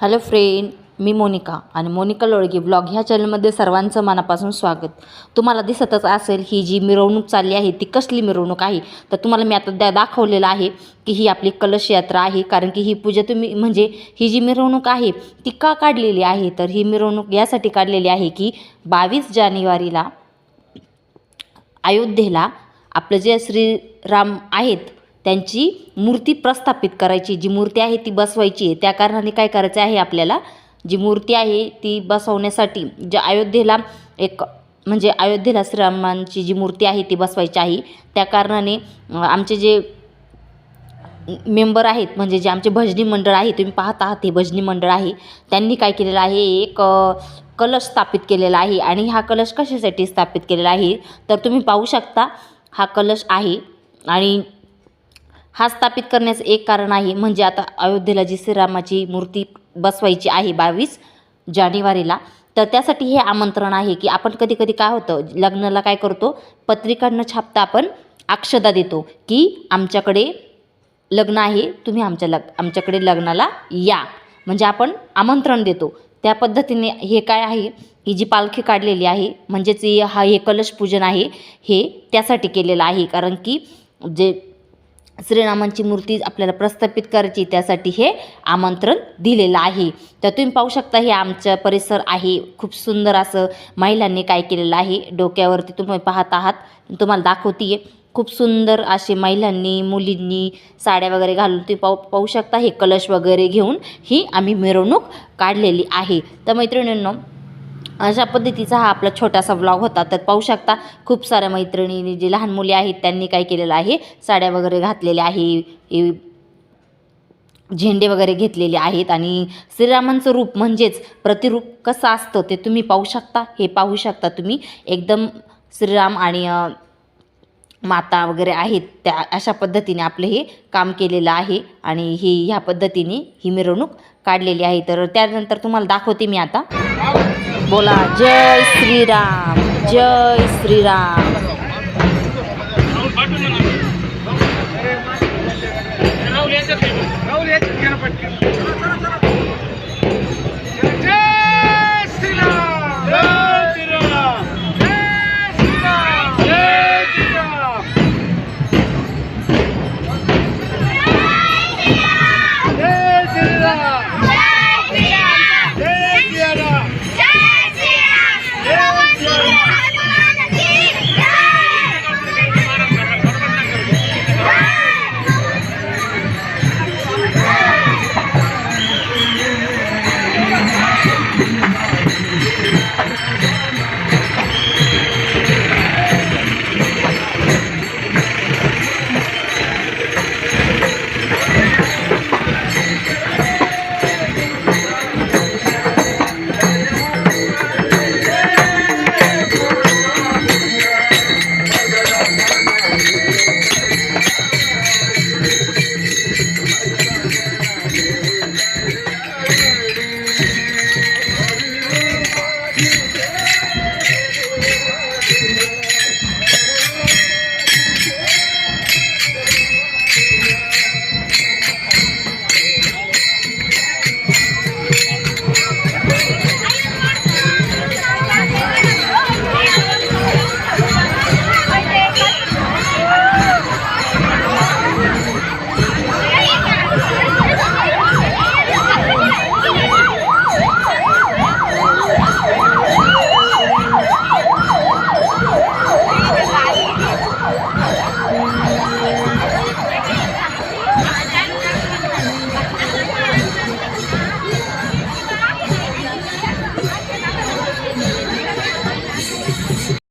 Hello friend मी मोनिका आणि Monika Lolge blog ह्या चॅनलमध्ये सर्वांचं मनापासून स्वागत. तुम्हाला दिसतच असेल ही जी मिरवणूक चालली आहे ती कसली मिरवणूक आहे? तर तुम्हाला मी आता द्या दाखवलेलं आहे की ही आपली कलश यात्रा आहे कारण की ही पूजा तुम्ही म्हणजे ही जी मिरवणूक आहे ती का काढलेली आहे? तर ही मिरवणूक यासाठी काढलेली आहे की बावीस जानेवारीला अयोध्येला आपलं जे श्रीराम आहेत त्यांची मूर्ती प्रस्थापित करायची. जी मूर्ती आहे ती बसवायची आहे. त्या कारणाने काय करायचं आहे आपल्याला? जी मूर्ती आहे ती बसवण्यासाठी जे अयोध्येला एक म्हणजे अयोध्येला श्रीरामांची जी मूर्ती आहे ती बसवायची आहे. त्या कारणाने आमचे जे मेंबर आहेत म्हणजे जे आमचे भजनी मंडळ आहे तुम्ही पाहत आहात हे भजनी मंडळ आहे त्यांनी काय केलेलं आहे? एक कलश स्थापित केलेला आहे आणि हा कलश कशासाठी स्थापित केलेला आहे? तर तुम्ही पाहू शकता हा कलश आहे आणि हा स्थापित करण्याचं एक कारण आहे. म्हणजे आता अयोध्येला जी श्रीरामाची मूर्ती बसवायची आहे बावीस जानेवारीला तर त्यासाठी हे आमंत्रण आहे की आपण कधी कधी काय होतं लग्नाला काय करतो पत्रिकांना छापता आपण अक्षदा देतो की आमच्याकडे लग्न आहे तुम्ही आमच्या लग आमच्याकडे लग्नाला या. म्हणजे आपण आमंत्रण देतो. त्या पद्धतीने हे काय आहे ही जी पालखी काढलेली आहे म्हणजेच हा हे कलश पूजन आहे हे त्यासाठी केलेलं आहे. कारण की जे श्रीरामांची मूर्ती आपल्याला प्रस्थापित करायची त्यासाठी हे आमंत्रण दिलेलं आहे. तर तुम्ही पाहू शकता हे आमचं परिसर आहे. खूप सुंदर असं महिलांनी काय केलेलं आहे. डोक्यावरती तुम्ही पाहत आहात. तुम्हाला दाखवते खूप सुंदर असे महिलांनी मुलींनी साड्या वगैरे घालून ते पाहू पाहू शकता. हे कलश वगैरे घेऊन ही आम्ही मिरवणूक काढलेली आहे. तर मैत्रिणींनो अशा पद्धतीचा हा आपला छोटासा व्लॉग होता. तर पाहू शकता खूप साऱ्या मैत्रिणींनी जे लहान मुली आहेत त्यांनी काय केलेलं आहे? साड्या वगैरे घातलेल्या आहे झेंडे वगैरे घेतलेले आहेत आणि श्रीरामांचं रूप म्हणजेच प्रतिरूप कसं असतं ते तुम्ही पाहू शकता. हे पाहू शकता तुम्ही. एकदम श्रीराम आणि माता वगैरे आहेत त्या अशा पद्धतीने आपलं हे काम केलेलं आहे आणि ही ह्या पद्धतीने ही मिरवणूक काढलेली आहे. तर त्यानंतर तुम्हाला दाखवते मी आता. बोला जय श्रीराम जय श्रीराम. राहुल